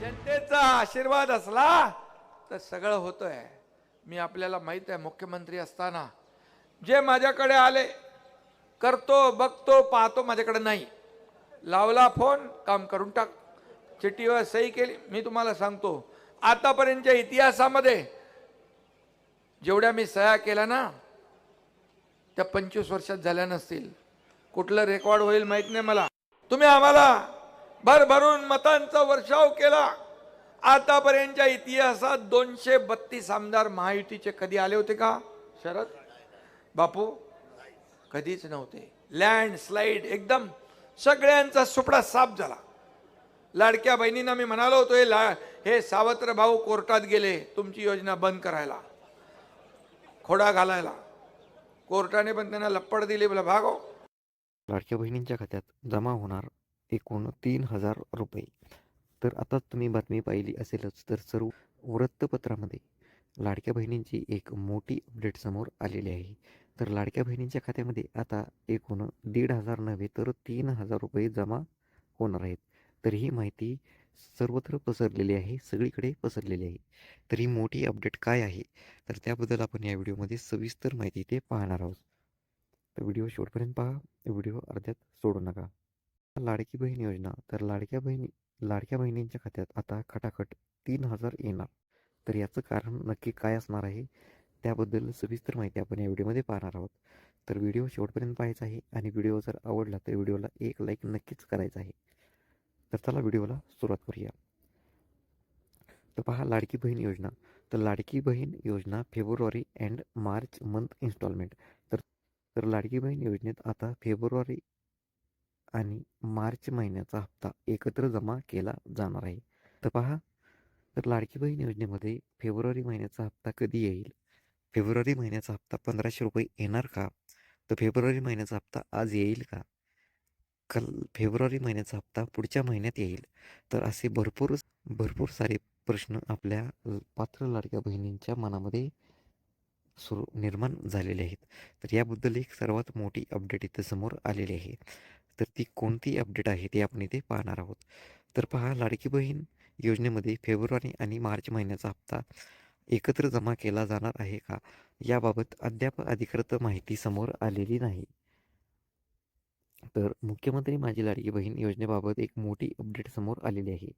जनतेचा आशीर्वाद असला तर सगळं होतंय. मी आपल्याला माहीत आहे मुख्यमंत्री असताना. जे माझ्याकडे आले करतो बघतो पाहतो माझ्याकडे नाही. लावला फोन काम करून टाक. चिठ्ठीवर सही केली मी तुम्हाला सांगतो. आतापर्यंतच्या इतिहासामध्ये जेवढ्या मी सह्या केल्या ना त्या पंचवीस वर्षात झाल्या नसतील. कुठलं रेकॉर्ड होईल माहीत नाही मला. तुम्ही आम्हाला भरभरून मतांचा वर्षाव केला. आतापर्यंतच्या इतिहासात दोनशे बत्तीस आमदार महायुतीचे कधी आले होते का? शरद? बापू? कधीच नव्हते. लँडस्लाईड एकदम. सगळ्यांचा सुपडा साफ झाला. लाडक्या बहिणींना मी म्हणालो होतो हे ला हे सावत्र भाऊ कोर्टात गेले तुमची योजना बंद करायला. खोडा घालायला. कोर्टाने पण त्यांना लप्पड दिली बोला भागो. लाडक्या बहिणींच्या खात्यात जमा होणार एकूण तीन हजार रुपये. तर आता तुम्ही बातमी पाहिली असेलच तर सर्व वृत्तपत्रामध्ये लाडक्या बहिणींची एक मोठी अपडेट समोर आलेली आहे. तर लाडक्या बहिणींच्या खात्यामध्ये आता एकूण दीड हजार नव्हे तर तीन हजार रुपये जमा होणार आहेत. तर ही माहिती सर्वत्र पसरलेली आहे सगळीकडे पसरलेली आहे. तर ही मोठी अपडेट काय आहे? तर त्याबद्दल आपण या व्हिडिओमध्ये सविस्तर माहिती ते पाहणार आहोत. तर व्हिडिओ शेवटपर्यंत पहा व्हिडिओ अर्ध्यात सोडू नका. लाडकी बहीण योजना. तर लाडक्या बहिणी लाडक्या बहिणींच्या खात्यात आता खटाखट तीन हजार येणार. तर याचं कारण नक्की काय असणार आहे? त्याबद्दल सविस्तर माहिती आपण या व्हिडिओमध्ये पाहणार आहोत. तर व्हिडिओ शेवटपर्यंत पाहायचा आहे आणि व्हिडिओ जर आवडला तर व्हिडिओला एक लाईक नक्कीच करायचा आहे. तर चला व्हिडिओला सुरुवात करूया. तर पहा लाडकी बहीण योजना. तर Ladki Bahin Yojana February and March month instalment. तर तर लाडकी बहीण योजनेत आता फेब्रुवारी आणि मार्च महिन्याचा हप्ता एकत्र जमा केला जाणार आहे. तर पहा तर लाडकी बहीण योजनेमध्ये फेब्रुवारी महिन्याचा हप्ता कधी येईल? फेब्रुवारी महिन्याचा हप्ता पंधराशे रुपये येणार का? तर फेब्रुवारी महिन्याचा हप्ता आज येईल का? कल फेब्रुवारी महिन्याचा हप्ता पुढच्या महिन्यात येईल. तर असे भरपूर भरपूर सारे प्रश्न आपल्या पात्र लाडक्या बहिणींच्या मनामध्ये सुरू निर्माण झालेले आहेत. तर याबद्दल एक सर्वात मोठी अपडेट इथं समोर आलेली आहे. तर ती कोणती अपडेट आहे ते आपण इथे पाहणार आहोत. तर पहा लाडकी बहीण योजनेमध्ये फेब्रुवारी आणि मार्च महिन्याचा हप्ता एकत्र जमा केला जाणार आहे का? याबाबत अद्याप अधिकृत माहिती समोर आलेली नाही. तर मुख्यमंत्री माझी लाडकी बहीण योजनेबाबत एक मोठी अपडेट समोर आलेली आहे.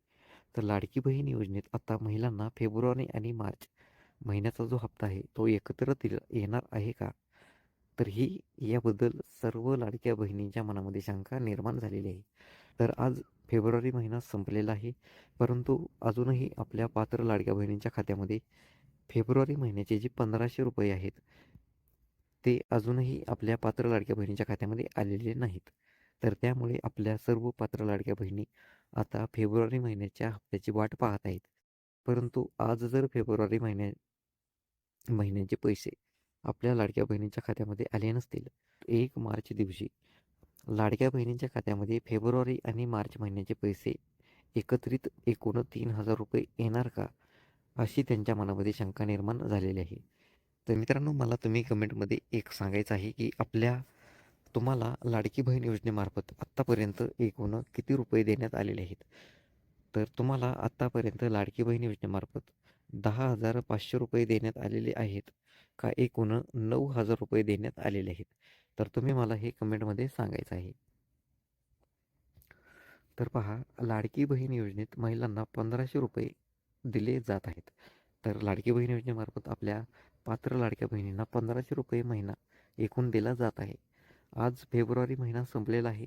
तर लाडकी बहीण योजनेत आता महिलांना फेब्रुवारी आणि मार्च महिन्याचा जो हप्ता आहे तो एकत्र दिल येणार आहे का? तर ही याबद्दल सर्व लाडक्या बहिणींच्या मनामध्ये शंका निर्माण झालेली आहे. तर आज फेब्रुवारी महिना संपलेला आहे. परंतु अजूनही आपल्या पात्र लाडक्या बहिणींच्या खात्यामध्ये फेब्रुवारी महिन्याचे जे पंधराशे रुपये आहेत ते अजूनही आपल्या पात्र लाडक्या बहिणींच्या खात्यामध्ये आलेले नाहीत. तर त्यामुळे आपल्या सर्व पात्र लाडक्या बहिणी आता फेब्रुवारी महिन्याच्या हप्त्याची वाट पाहत आहेत. परंतु आज जर फेब्रुवारी महिन्या महिन्याचे पैसे आपल्या लाडक्या बहिणींच्या खात्यामध्ये आले नसतील. एक मार्च दिवशी लाडक्या बहिणींच्या खात्यामध्ये फेब्रुवारी आणि मार्च महिन्याचे पैसे एकत्रित एकूण तीन हजार रुपये येणार का? अशी त्यांच्या मनामध्ये शंका निर्माण झालेली आहे. तर मित्रांनो मला तुम्ही कमेंटमध्ये एक सांगायचं आहे की आपल्या तुम्हाला लाडकी बहीण योजनेमार्फत आत्तापर्यंत एकूण किती रुपये देण्यात आलेले आहेत? तर तुम्हाला आत्तापर्यंत लाडकी बहीण योजनेमार्फत दहा हजार पाचशे रुपये देण्यात आलेले आहेत. का एकूण नऊ हजार रुपये देण्यात आलेले आहेत? तर तुम्ही मला हे कमेंटमध्ये सांगायचं आहे. तर पहा लाडकी बहीण योजनेत महिलांना पंधराशे रुपये दिले जात आहेत. तर लाडकी बहीण योजनेमार्फत आपल्या पात्र लाडक्या बहिणींना पंधराशे रुपये महिना एकूण दिला जात आहे. आज फेब्रुवारी महिना संपलेला आहे.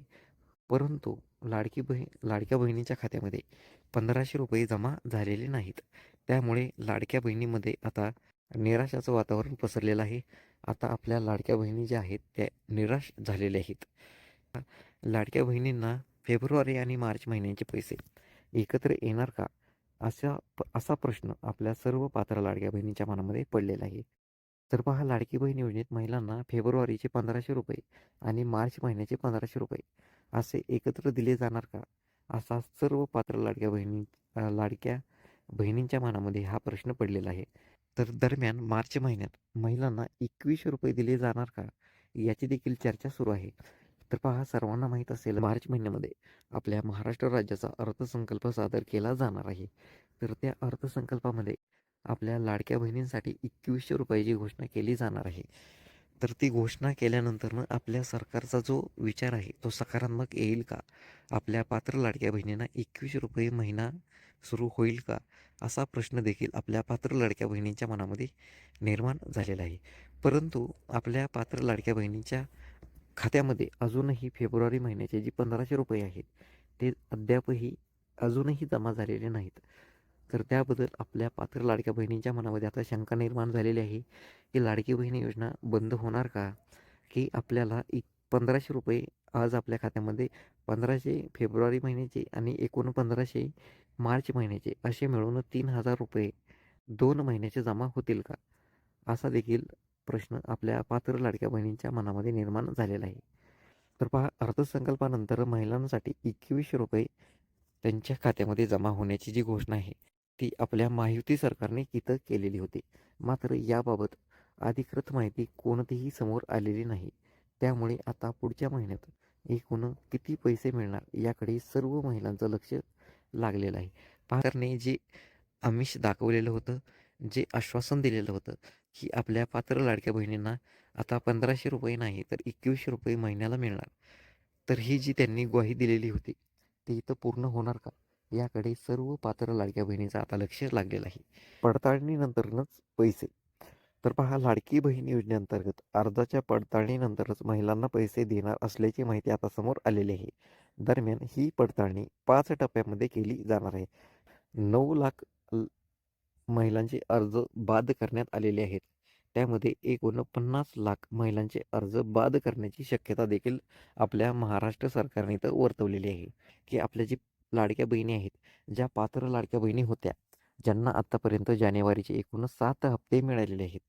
परंतु लाडकी बहीण लाडक्या बहिणीच्या खात्यामध्ये पंधराशे रुपये जमा झालेले नाहीत. त्यामुळे लाडक्या बहिणीमध्ये आता निराशाचं वातावरण पसरलेलं आहे. आता आपल्या लाडक्या बहिणी ज्या आहेत त्या निराश झालेल्या आहेत. लाडक्या बहिणींना फेब्रुवारी आणि मार्च महिन्यांचे पैसे एकत्र येणार का? असा प- असा प्रश्न आपल्या सर्व पात्र लाडक्या बहिणींच्या मनामध्ये पडलेला आहे. तर पहा लाडकी बहीण योजनेत महिलांना फेब्रुवारीचे पंधराशे रुपये आणि मार्च महिन्याचे पंधराशे रुपये असे एकत्र दिले जाणार का? असा सर्व पात्र लाडक्या बहिणी लाडक्या बहिणींच्या मनामध्ये हा प्रश्न पडलेला आहे. तर दरम्यान मार्च महिन्यात महिलांना एकवीसशे रुपये दिले जाणार का? याची देखील चर्चा सुरू आहे. तर पहा सर्वांना माहीत असेल मार्च महिन्यामध्ये आपल्या महाराष्ट्र राज्याचा अर्थसंकल्प सादर केला जाणार आहे. तर त्या अर्थसंकल्पामध्ये आपल्या लाडक्या बहिणींसाठी एकवीसशे रुपयाची घोषणा केली जाणार आहे. तर ती घोषणा केल्यानंतरनं आपल्या सरकारचा जो विचार आहे तो सकारात्मक येईल का? आपल्या पात्र लाडक्या बहिणींना एकवीस रुपये महिना सुरू होईल का? असा प्रश्न देखील आपल्या पात्र लाडक्या बहिणींच्या मनामध्ये निर्माण झालेला आहे. परंतु आपल्या पात्र लाडक्या बहिणींच्या खात्यामध्ये अजूनही फेब्रुवारी महिन्याचे जे पंधराशे रुपये आहेत ते अद्यापही अजूनही जमा झालेले नाहीत. तर त्याबद्दल आपल्या पात्र लाडक्या बहिणींच्या मनामध्ये आता शंका निर्माण झालेली आहे की लाडकी बहीण योजना बंद होणार का? की आपल्याला एक पंधराशे रुपये आज आपल्या खात्यामध्ये पंधराशे फेब्रुवारी महिन्याचे आणि एकूण पंधराशे मार्च महिन्याचे असे मिळून तीन हजार रुपये दोन महिन्याचे जमा होतील का? असा देखील प्रश्न आपल्या पात्र लाडक्या बहिणींच्या मनामध्ये निर्माण झालेला आहे. तर पहा अर्थसंकल्पानंतर महिलांसाठी एकवीसशे रुपये त्यांच्या खात्यामध्ये जमा होण्याची जी घोषणा आहे ती आपल्या महायुती सरकारने इथं केलेली होती. मात्र याबाबत अधिकृत माहिती कोणतीही समोर आलेली नाही. त्यामुळे आता पुढच्या महिन्यात एकूण किती पैसे मिळणार याकडे सर्व महिलांचं लक्ष लागलेलं आहे. सरकारने जे आमिष दाखवलेलं होतं जे आश्वासन दिलेलं होतं की आपल्या पात्र लाडक्या बहिणींना आता पंधराशे रुपये नाही तर एकवीसशे रुपये महिन्याला मिळणार. तर ही जी त्यांनी ग्वाही दिलेली होती ती इथं पूर्ण होणार का? याकडे सर्व पात्र लाडक्या बहिणीचं आता लक्ष लागलेलं आहे. पडताळणीनंतरच पैसे. तर पहा लाडकी बहीण योजनेअंतर्गत अर्जाच्या पडताळणीनंतरच महिलांना पैसे देणार असल्याची माहिती आता समोर आलेली आहे. दरम्यान ही पडताळणी पाच टप्प्यामध्ये केली जाणार आहे. नऊ लाख महिलांचे अर्ज बाद करण्यात आलेले आहेत. त्यामध्ये एकूण पन्नास लाख महिलांचे अर्ज बाद करण्याची शक्यता देखील आपल्या महाराष्ट्र सरकारने इथं वर्तवलेली आहे. की आपल्या जी लाडक्या बहिणी आहेत. ज्या पात्र लाडक्या बहिणी होत्या ज्यांना आत्तापर्यंत जानेवारीचे एकूण सात हप्ते मिळालेले आहेत.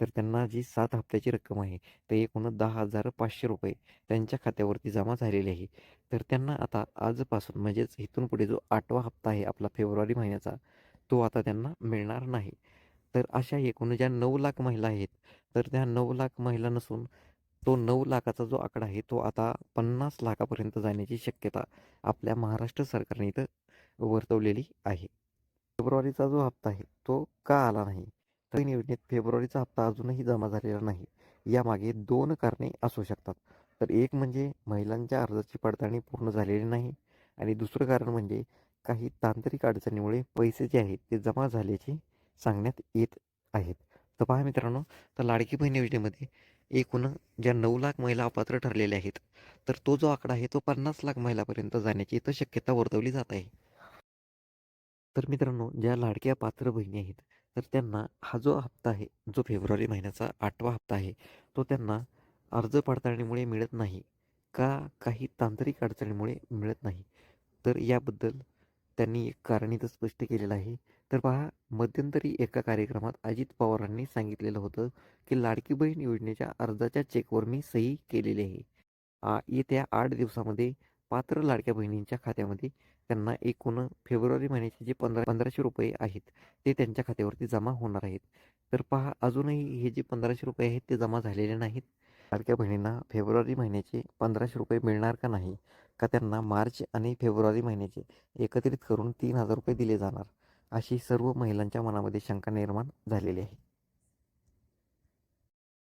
तर त्यांना जी सात हप्त्याची रक्कम आहे ते एकूण दहा हजार पाचशे रुपये त्यांच्या खात्यावरती जमा झालेले आहे. तर त्यांना आता आजपासून म्हणजेच इथून पुढे जो आठवा हप्ता आहे आपला फेब्रुवारी महिन्याचा तो आता त्यांना मिळणार नाही. तर अशा एकूण ज्या नऊ लाख महिला आहेत तर त्या नऊ लाख महिला नसून तो नऊ लाखाचा जो आकडा आहे तो आता पन्नास लाखापर्यंत जाण्याची शक्यता आपल्या महाराष्ट्र सरकारने इथं वर्तवलेली आहे. फेब्रुवारीचा जो हप्ता आहे तो का आला नाही? तर योजनेत फेब्रुवारीचा हप्ता अजूनही जमा झालेला नाही. यामागे दोन कारणे असू शकतात. तर एक म्हणजे महिलांच्या अर्जाची पडताळणी पूर्ण झालेली नाही आणि दुसरं कारण म्हणजे काही तांत्रिक अडचणीमुळे पैसे जे आहेत ते जमा झाल्याचे सांगण्यात येत आहेत. तर पहा मित्रांनो तर लाडकी बहीण योजनेमध्ये एकूण ज्या नऊ लाख महिला अपात्र ठरलेल्या आहेत तर तो जो आकडा आहे तो पन्नास लाख महिलापर्यंत जाण्याची इथं शक्यता वर्तवली जात आहे. तर मित्रांनो ज्या लाडक्या पात्र बहिणी आहेत तर त्यांना हा जो हप्ता आहे जो फेब्रुवारी महिन्याचा आठवा हप्ता आहे तो त्यांना अर्ज पडताळणीमुळे मिळत नाही का काही तांत्रिक अडचणीमुळे मिळत नाही? तर याबद्दल त्यांनी एक कारण इथं स्पष्ट केलेलं आहे. तर पहा मध्यंतरी एका कार्यक्रमात अजित पवारांनी सांगितलेलं होतं की लाडकी बहीण योजनेच्या अर्जाच्या चेकवर मी सही केलेली आहे. आ, येत्या आठ दिवसामध्ये पात्र लाडक्या बहिणींच्या खात्यामध्ये त्यांना एकूण फेब्रुवारी महिन्याचे जे पंधरा पंधराशे रुपये आहेत ते त्यांच्या खात्यावरती जमा होणार आहेत. तर पहा अजूनही हे जे पंधराशे रुपये आहेत ते जमा झालेले नाहीत. लाडक्या बहिणींना फेब्रुवारी महिन्याचे पंधराशे रुपये मिळणार का नाही का त्यांना मार्च आणि फेब्रुवारी महिन्याचे एकत्रित करून तीन हजार रुपये दिले जाणार? अशी सर्व महिलांच्या मनामध्ये शंका निर्माण झालेली आहे.